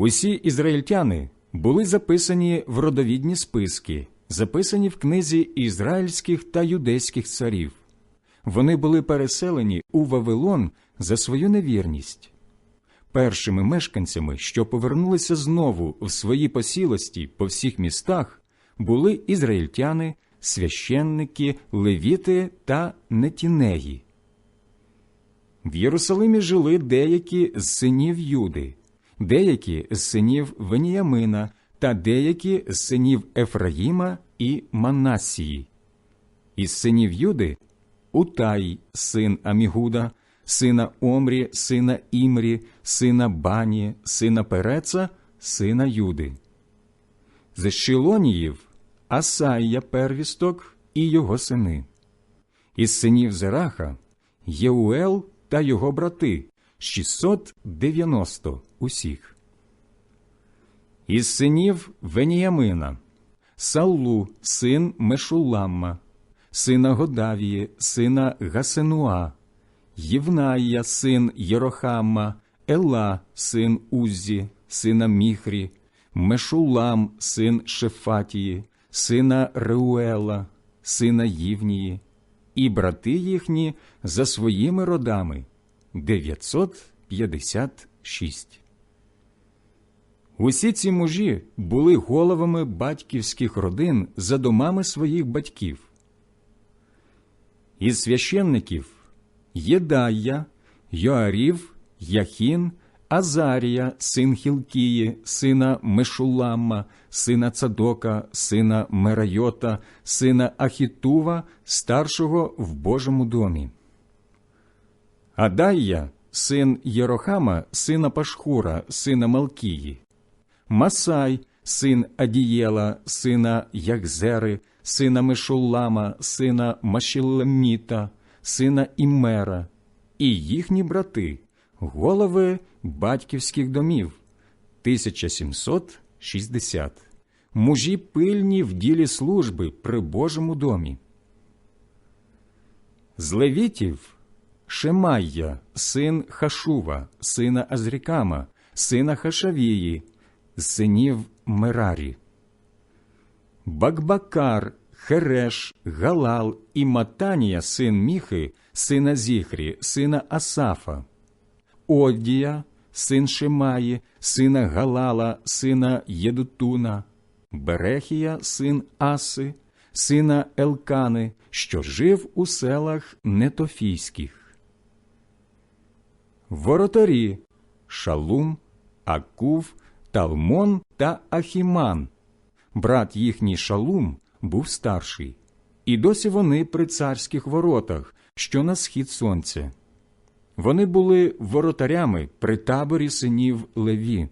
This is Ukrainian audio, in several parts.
Усі ізраїльтяни були записані в родовідні списки, записані в книзі ізраїльських та юдейських царів. Вони були переселені у Вавилон за свою невірність. Першими мешканцями, що повернулися знову в свої посілості по всіх містах, були ізраїльтяни, священники, левіти та нетінеї. В Єрусалимі жили деякі з синів Юди, деякі з синів Веніямина та деякі з синів Ефраїма і Манасії. Із синів Юди Утай, син Амігуда, сина Омрі, сина Імрі, сина Бані, сина Переца, сина Юди. З Шилоніїв Асаїя первісток і його сини. Із синів Зераха Єуел та його брати 690 усіх. Із синів Веніямина. Саулу, син Мешуламма, сина Годавії, сина Гасенуа, Євнаїя, син Єрохамма, Ела, син Уззі, сина Міхрі, Мешулам, син Шефатії, сина Реуела, сина Ївнії, і брати їхні за своїми родами 956. Усі ці мужі були головами батьківських родин за домами своїх батьків. Із священників Єдая, Йоарів, Яхін, Азарія, син Хілкії, сина Мешуламма, сина Цадока, сина Мерайота, сина Ахітува, старшого в Божому домі. Адайя, син Єрохама, сина Пашхура, сина Малкії, Масай, син Адієла, сина Якзери, сина Мешулама, сина Машілеміта, сина Імера, і їхні брати, голови батьківських домів. 1760, мужі пильні в ділі служби при Божому домі. З левітів Шемайя, син Хашува, сина Азрікама, сина Хашавії, синів Мерарі. Бакбакар, Хереш, Галал і Матанія, син Міхи, сина Зіхрі, сина Асафа, Оддія, син Шемаї, сина Галала, сина Єдутуна, Берехія, син Аси, сина Елкани, що жив у селах Нетофійських. Воротарі Шалум, Акув, Талмон та Ахіман. Брат їхній Шалум був старший, і досі вони при царських воротах, що на схід сонця. Вони були воротарями при таборі синів Леві.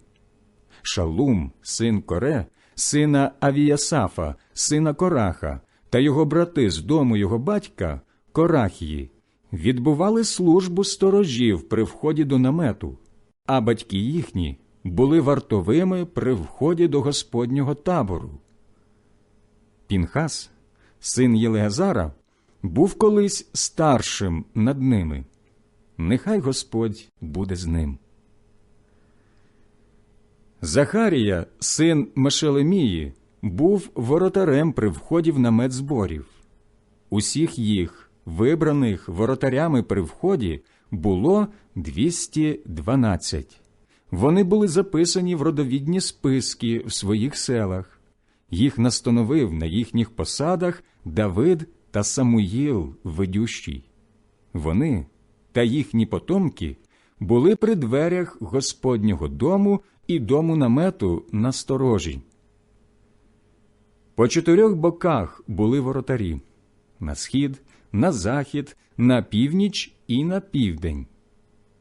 Шалум, син Коре, сина Авіясафа, сина Кораха та його брати з дому його батька Корахії відбували службу сторожів при вході до намету, а батьки їхні були вартовими при вході до Господнього табору. Пінхас, син Єлеазара, був колись старшим над ними. Нехай Господь буде з ним. Захарія, син Мешелемії, був воротарем при вході в намет зборів. Усіх їх, вибраних воротарями при вході, було 212. Вони були записані в родовідні списки в своїх селах. Їх настановив на їхніх посадах Давид та Самуїл ведющий. Вони та їхні потомки були при дверях Господнього дому і дому намету на сторожі. По чотирьох боках були воротарі на схід, на захід, на північ і на південь.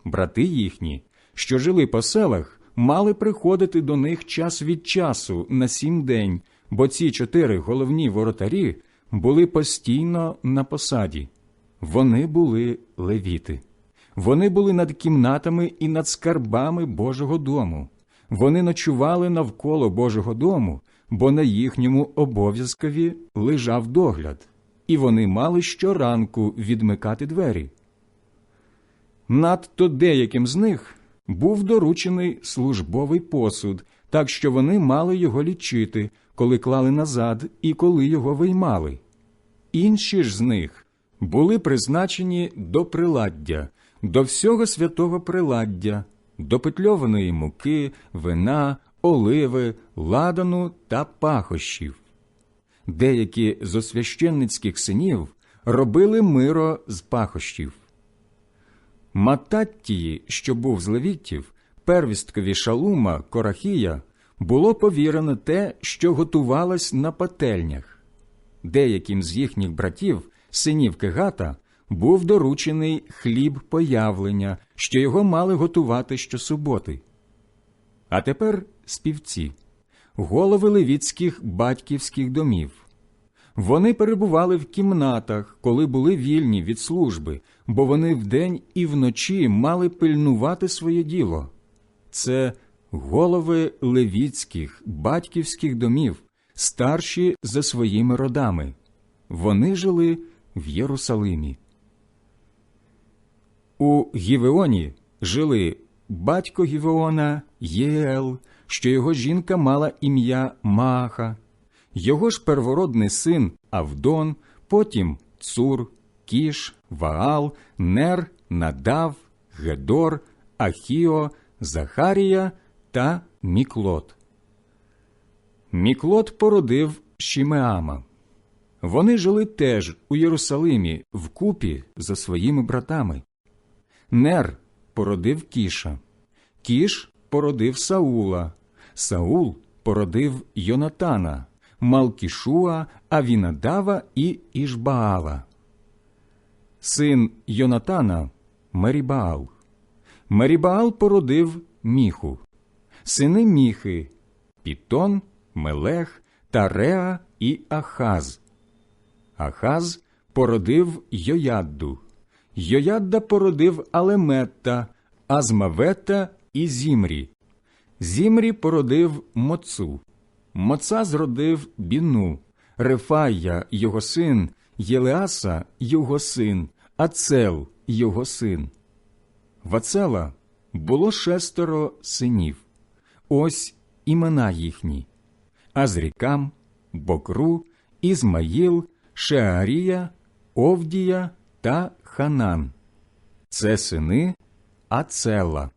Брати їхні, що жили по селах, мали приходити до них час від часу на сім день, бо ці чотири головні воротарі були постійно на посаді. Вони були левіти. Вони були над кімнатами і над скарбами Божого дому. Вони ночували навколо Божого дому, бо на їхньому обов'язкові лежав догляд, і вони мали щоранку відмикати двері. Надто деяким з них був доручений службовий посуд, так що вони мали його лічити, коли клали назад і коли його виймали. Інші ж з них були призначені до приладдя, до всього святого приладдя, до петльованої муки, вина, оливи, ладану та пахощів. Деякі з освященницьких синів робили миро з пахощів. Мататтії, що був з левітів, первісткові Шалума, Корахія, було повірено те, що готувалось на пательнях. Деяким з їхніх братів, синів Кегата, був доручений хліб появлення, що його мали готувати щосуботи. А тепер співці, голови левіцьких батьківських домів. Вони перебували в кімнатах, коли були вільні від служби, бо вони вдень і вночі мали пильнувати своє діло. Це голови левіцьких батьківських домів, старші за своїми родами. Вони жили в Єрусалимі. У Гівеоні жили батько Гівеона Єел, що його жінка мала ім'я Maaха, його ж первородний син Авдон, потім Цур, Кіш, Ваал, Нер, Надав, Гедор, Ахіо, Захарія та Міклот. Міклот породив Шімеама. Вони жили теж у Єрусалимі вкупі за своїми братами. Нер породив Кіша, Кіш породив Саула, Саул породив Йонатана, Малкішуа, Авінадава і Ішбаала. Син Йонатана Мерібаал. Мерібаал породив Міху, сини Міхи, Пітон, Мелех, Тареа і Ахаз. Ахаз породив Йоядду. Йоядда породив Алеметта, Азмавета і Зімрі. Зімрі породив Моцу. Моца зродив Біну, Рефая його син, Єлеаса його син, Ацел його син. В Ацела було шестеро синів. Ось імена їхні Азрікам, Бокру, Ізмаїл, Шеарія, Овдія та Ханан. Це сини Ацела.